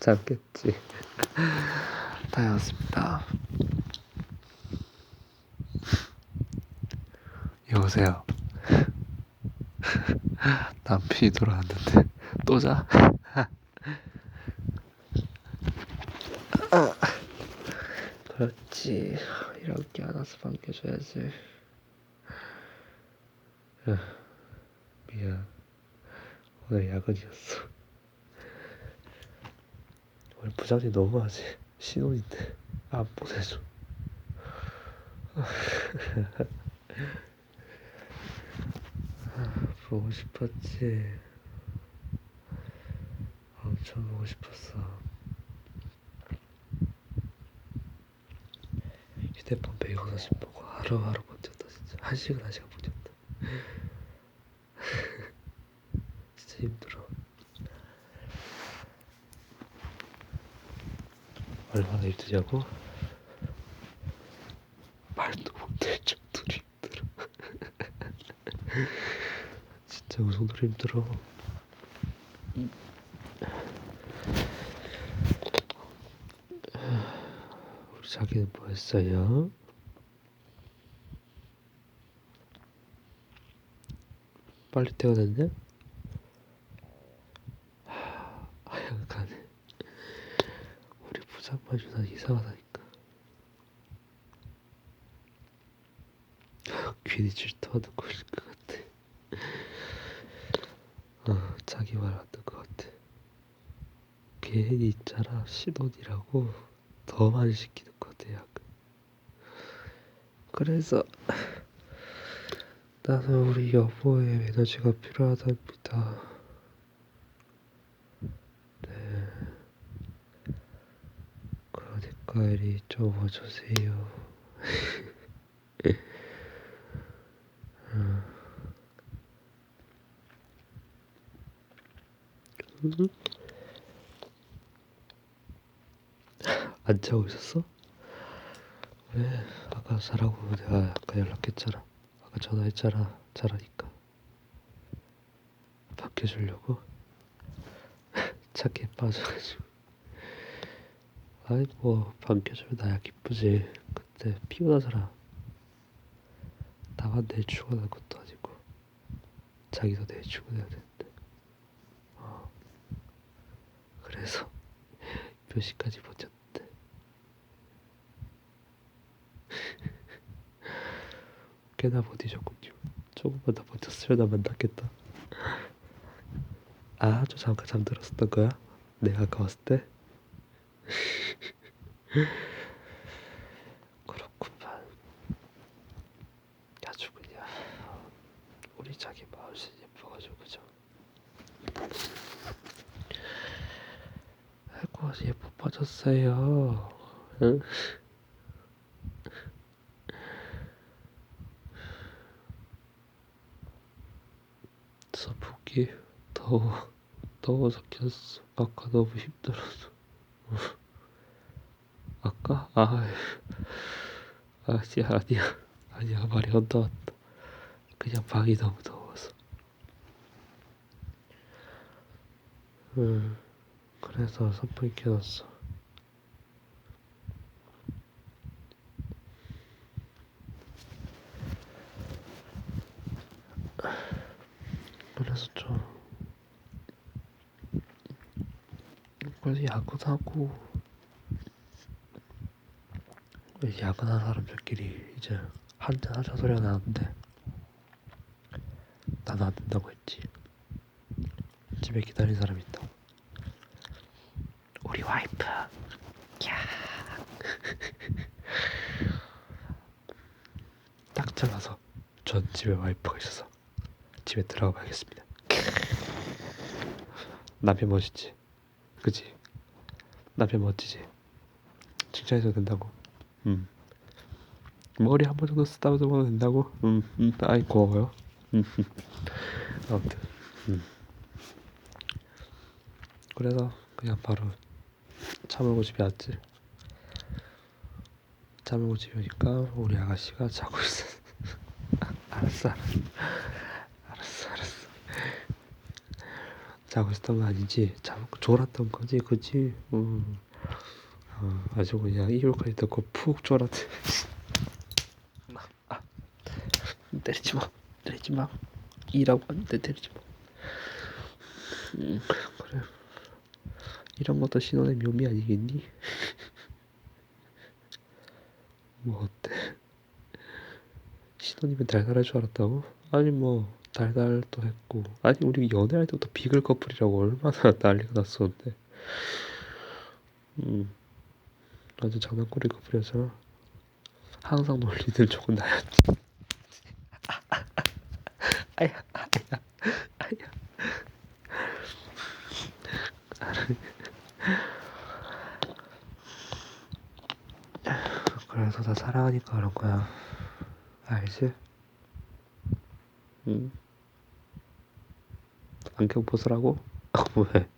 잡겠지. 다녀왔습니다. 여보세요. 남편이 돌아왔는데 또 자? 아, 그렇지. 이렇게 안아서 반겨줘야지. 아, 미안. 오늘 야근이었어. 오늘 부장님 너무하지. 신혼인데 안 보내줘. 보고 싶었지. 엄청 보고 싶었어. 휴대폰 배경사진 보고 하루하루 버텼다 진짜 한 시간 한 시간 버텼다. 진짜 힘들어. 얼마나 힘드냐고? 말도 못할 정도로 힘들어. 진짜 그 정도로 힘들어. 우리 자기는 뭐 했어요? 빨리 퇴근했네? 하, 하여간에 우리 부장만 유난 이상하다니까. 괜히 질투하는 걸것 같아. 어, 자기 말안 듣는 것 같아. 괜히 있잖아 신혼이라고. 더 많이 시키는 것 같아 약간 그래서 나는 우리 여보의 에너지가 필요하답니다 와주세요 음. 안 자고 있었어? 왜? 아까 자라고 내가 아까 연락했잖아. 아까 전화했잖아. 자라니까. 바뀌어주려고? 착해 빠져가지고. 아이 뭐 반겨주면 나야 기쁘지. 근데 피곤하잖아. 나만 내일 출근할 것도 아니고 자기도 내일 출근해야 되는데. 어. 그래서 몇 시까지 버텼는데. 꽤나 버티셨군요. 조금만 더 버텼으면 나 만났겠다. 아주 잠깐 잠들었었던 거야? 내가 아까 왔을 때? 그렇구만. 아주 그냥 우리 자기 마음이 예뻐가지고 그죠? 아이고 예뻐 빠졌어요. 응? 서북이 더워 더워서 켰어. 아까 너무 힘들어서. 아까? 아, 아니야 아니야 아니야 말이 혼다 왔다. 그냥 방이 너무 더워서. 응. 그래서 선풍기 켜놨어. 그래서 좀 그래서 야근하고 야근한 사람들끼리 이제 한잔 하자 소리가 나는데 나는 안 된다고 했지 집에 기다린 사람이 있다고 우리 와이프 야 딱 잘라서 전 집에 와이프가 있어서 집에 들어가 봐야겠습니다. 남편 멋있지? 그지? 남편 멋지지? 칭찬해도 된다고? 음. 머리 한 번 정도 쓰다듬어도 뭐 된다고? 음, 음. 아이 고마워요. 음. 아무튼 음. 그래서 그냥 바로 차 몰고 집에 왔지. 차 몰고 집에 오니까 우리 아가씨가 자고 있어. 알았어, 알았어. 알았어, 알았어. 자고 있었던 거 아니지? 자, 졸았던 거지, 그지? 음. 어, 아주 그냥 이불까지 덮고 푹 졸았대. 아, 때리지 마, 때리지 마. 이라고 하는데 때리지 마. 음, 그래. 이런 것도 신혼의 묘미 아니겠니? 뭐 어때? 신혼이면 달달할 줄 알았다고? 아니 뭐 달달도 했고 아니 우리 연애할 때부터 비글 커플이라고 얼마나 난리가 났었는데 음 완전 장난꾸리 커플이었잖아 항상 놀리는 쪽은 나였지 아야 아야 아야 그래서 나 사랑하니까 그런 거야 알지? 응 안경 벗으라고? 아, 왜?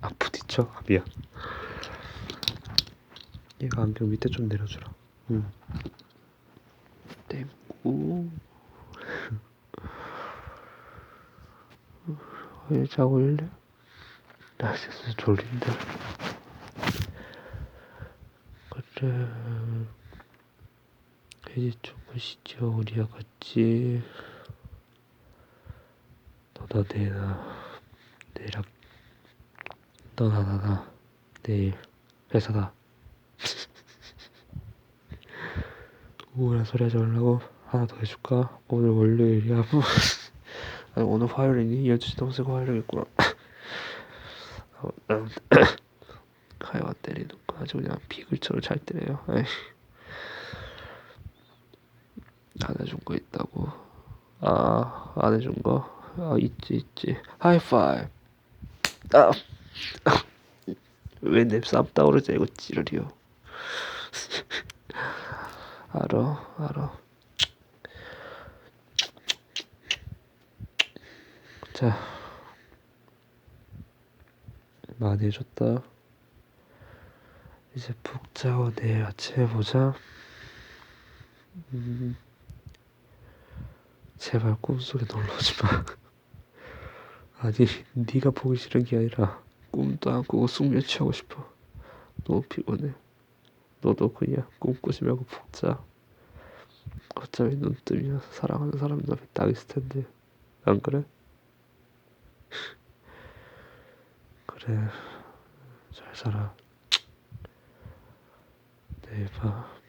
아, 부딪혀? 아, 미안. 얘가 안경 밑에 좀 내려주라. 응. 땡꾸. 왜 자고 있래? 나 진짜 졸린다. 그래. 이제 주무시죠, 우리와 같이. 너나 내나 내일 학 너나 나나 내일 회사다 우울한 소리 하지 말라고 하나 더 해줄까? 오늘 월요일이야 아니 오늘 화요일이니? 12시 넘어서 화요일이겠구나 가요가 때리는 거 아주 그냥 비글처럼 잘 때려요 에이. 안 해준 거 있다고 아 안 해준 거? 아 있지 있지 하이파이브 아. 왜내 쌈 따오르자 이거 찌르리요 알아 알아 자 많이 해줬다 이제 푹 자고 내일 아침에 보자 음. 제발 꿈속에 놀러 오지 마. 아니, 네가 보기 싫은 게 아니라 꿈도 안 꾸고 숙면 취하고 싶어. 너무 피곤해. 너도 그냥 꿈 꾸지 말고 푹 자. 어차피 눈 뜨면 사랑하는 사람 눈앞에 딱 있을 텐데. 안 그래? 그래. 잘 살아. 내일 봐.